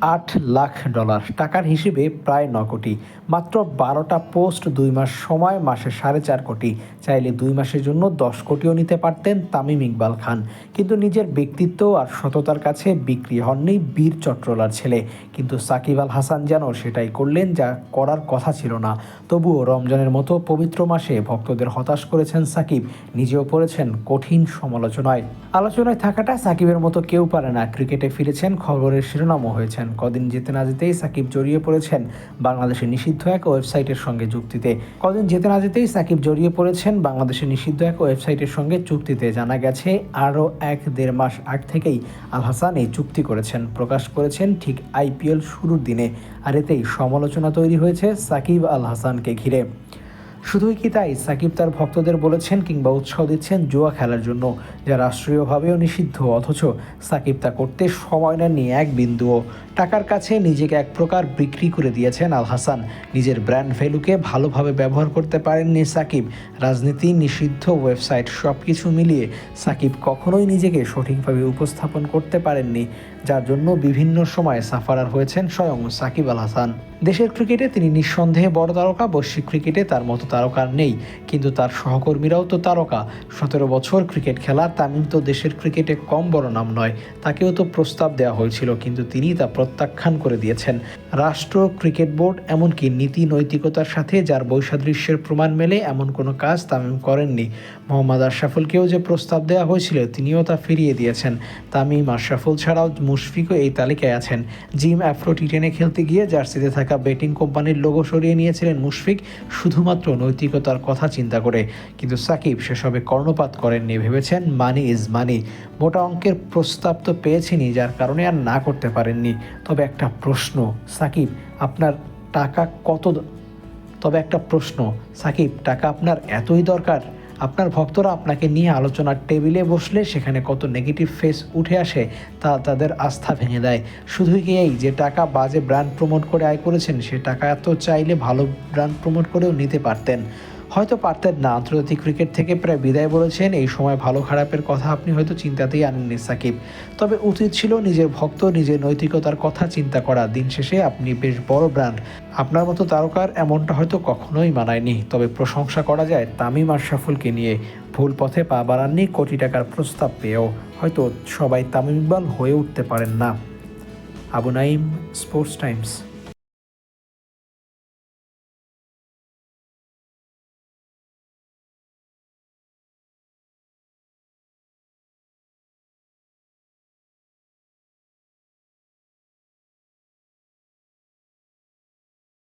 আট লাখ ডলার। টাকার হিসেবে প্রায় ন কোটি। মাত্র বারোটা পোস্ট দুই মাস সময়, মাসে সাড়ে চার কোটি। চাইলে দুই মাসের জন্য দশ কোটিও নিতে পারতেন তামিম ইকবাল খান। কিন্তু নিজের ব্যক্তিত্ব আর সততার কাছে বিক্রি হননি বীর চট্রলার ছেলে। কিন্তু সাকিব আল হাসান যেন সেটাই করলেন যা করার কথা ছিল না। তবুও রমজানের মতো পবিত্র মাসে ভক্তদের হতাশ করেছেন সাকিব। নিজেও পড়েছেন কঠিন সমালোচনায়। আলোচনায় থাকাটা সাকিবের মতো কেউ পারে না। ক্রিকেটে ফিরেছেন, খবরের শিরোনামও হয়েছেন। কদিন যেতে না যেতেই সাকিব জড়িয়ে পড়েছেন বাংলাদেশের নিষিদ্ধ এক ওয়েবসাইটের সঙ্গে চুক্তিতে কদিন যেতে না যেতেই সাকিব জড়িয়ে পড়েছেন বাংলাদেশের নিষিদ্ধ এক ওয়েবসাইটের সঙ্গে চুক্তিতে জানা গেছে, আরও এক দেড় মাস আগ থেকেই আল হাসান এই চুক্তি করেছেন, প্রকাশ করেছেন ঠিক আইপিএল শুরুর দিনে। আর এতেই সমালোচনা তৈরি হয়েছে সাকিব আল হাসানকে ঘিরে। শুধুই কি তাই? সাকিব তার ভক্তদের বলেছেন কিংবা উৎসাহ দিচ্ছেন জুয়া খেলার জন্য, যা রাষ্ট্রীয়ভাবেও নিষিদ্ধ, অথচ সাকিব তা করতে সময় নেননি এক বিন্দুও। টাকার কাছে নিজেকে এক প্রকার বিক্রি করে দিয়েছেন আল হাসান নিজের ব্র্যান্ড ভ্যালুকে ভালোভাবে ব্যবহার করতে পারেননি সাকিব। রাজনীতি, নিষিদ্ধ ওয়েবসাইট সব কিছু মিলিয়ে সাকিব কখনোই নিজেকে সঠিকভাবে উপস্থাপন করতে পারেননি, যার জন্য বিভিন্ন সময় সাফারার হয়েছেন স্বয়ং সাকিব আল হাসান দেশের ক্রিকেটে তিনি নিঃসন্দেহে বড় তারকা, বৈশ্বিক ক্রিকেটে তার মতো তারকা নেই। কিন্তু তার সহকর্মীরাও তো তারকা। সতেরো বছর ক্রিকেট খেলা তামিম তো দেশের ক্রিকেটে কম বড় নাম নয়। তাকেও তো প্রস্তাব দেওয়া হয়েছিল, কিন্তু তিনি তা প্রত্যাখ্যান করে দিয়েছেন। রাষ্ট্র, ক্রিকেট বোর্ড, এমনকি নীতি নৈতিকতার সাথে যার বৈসাদৃশ্যের প্রমাণ মেলে, এমন কোনো কাজ তামিম করেননি। মোহাম্মদ আশরাফুলকেও যে প্রস্তাব দেওয়া হয়েছিল, তিনিও তা ফিরিয়ে দিয়েছেন। তামিম আশরাফুল ছাড়াও মুশফিকও এই তালিকায় আছেন। জিম অ্যাফ্রো টি টেনে খেলতে গিয়ে জার্সিতে থাকা বেটিং কোম্পানির লোগো সরিয়ে নিয়েছিলেন মুশফিক। শুধুমাত্র নৈতিকতার কথা চিন্তা করে। কিন্তু সাকিব সেসবে কর্ণপাত করেননি, ভেবেছেন মানি ইজ মানি মোটা অঙ্কের প্রস্তাব তো পেয়েছেনই, যার কারণে আর না করতে পারেননি। তবে একটা প্রশ্ন, সাকিব, আপনার টাকা কত তবে একটা প্রশ্ন, সাকিব, টাকা আপনার এতই দরকার? আপনার ভক্তরা আপনাকে নিয়ে আলোচনার টেবিলে বসলে সেখানে কত নেগেটিভ ফেস উঠে আসে তা তাদের আস্থা ভেঙে দেয়। শুধু কি এই যে টাকা বাজে ব্র্যান্ড প্রমোট করে আয় করেছেন, সে টাকা এত চাইলে ভালো ব্র্যান্ড প্রমোট করেও নিতে পারতেন। হয়তো পারতেন না, আন্তর্জাতিক ক্রিকেট থেকে প্রায় বিদায় বলেছেন, এই সময় ভালো খারাপের কথা আপনি হয়তো চিন্তাতেই আনেননি, সাকিব। তবে উচিত ছিল নিজের ভক্ত, নিজের নৈতিকতার কথা চিন্তা করা। দিন শেষে আপনি বেশ বড় ব্র্যান্ড। আপনার মতো তারকার এমনটা হয়তো কখনোই মানায়নি। তবে প্রশংসা করা যায় তামিম আশরাফুলকে নিয়ে। ভুল পথে পা বাড়াননি কোটি টাকার প্রস্তাব পেয়েও। হয়তো সবাই তামিম ইকবাল হয়ে উঠতে পারেন না। Abu Naim sports times.